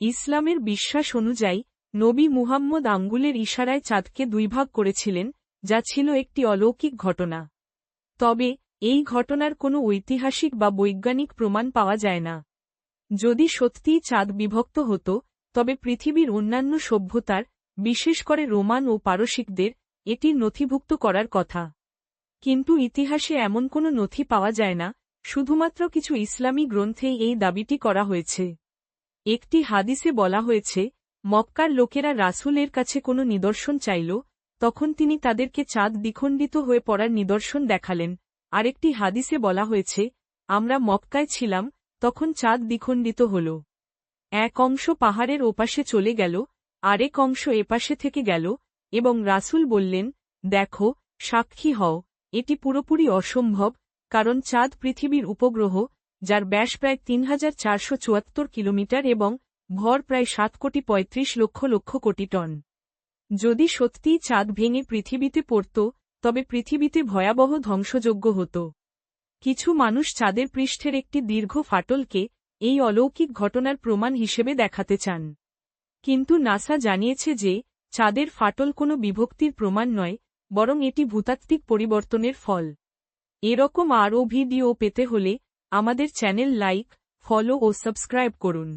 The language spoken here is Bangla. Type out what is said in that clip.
ইসলামের বিশ্বাস অনুযায়ী, নবী মুহাম্মদ আঙ্গুলের ইশারায় চাঁদকে দুই ভাগ করেছিলেন, যা ছিল একটি অলৌকিক ঘটনা। তবে, এই ঘটনার কোনো ঐতিহাসিক বা বৈজ্ঞানিক প্রমাণ পাওয়া যায় না। যদি সত্যিই চাঁদ বিভক্ত হতো, তবে পৃথিবীর অন্যান্য সভ্যতার, বিশেষ করে রোমান ও পারসিকদের, এটি নথিভুক্ত করার কথা। কিন্তু ইতিহাসে এমন কোনো নথি পাওয়া যায় না, শুধুমাত্র কিছু ইসলামী গ্রন্থেই এই দাবিটি করা হয়েছে। একটি হাদিসে বলা হয়েছে, মক্কার লোকেরা রাসুলের কাছে কোনো নিদর্শন চাইল, তখন তিনি তাদেরকে চাঁদ দ্বিখণ্ডিত হয়ে পড়ার নিদর্শন দেখালেন। আরেকটি হাদিসে বলা হয়েছে, আমরা মক্কায় ছিলাম, তখন চাঁদ দ্বিখণ্ডিত হল। এক অংশ পাহাড়ের ওপাশে চলে গেল, আরেক অংশ এপাশে থেকে গেল, এবং রাসুল বললেন, দেখো, সাক্ষী হও, এটি পুরোপুরি অসম্ভব, কারণ চাঁদ পৃথিবীর উপগ্রহ যার ব্যাস প্রায় তিন হাজার চারশো চুয়াত্তর কিলোমিটার এবং ভর প্রায় সাত কোটি পঁয়ত্রিশ লক্ষ লক্ষ কোটি টন। যদি সত্যিই চাঁদ ভেঙে পৃথিবীতে পড়ত, তবে পৃথিবীতে ভয়াবহ ধ্বংসযোগ্য হতো। কিছু মানুষ চাঁদের পৃষ্ঠের একটি দীর্ঘ ফাটলকে এই অলৌকিক ঘটনার প্রমাণ হিসেবে দেখাতে চান। কিন্তু নাসা জানিয়েছে যে, চাঁদের ফাটল কোনো বিভক্তির প্রমাণ নয়, বরং এটি ভূতাত্ত্বিক পরিবর্তনের ফল। এরকম আরও ভিডিও পেতে হলে আমাদের চ্যানেল লাইক ফলো ও সাবস্ক্রাইব করুন।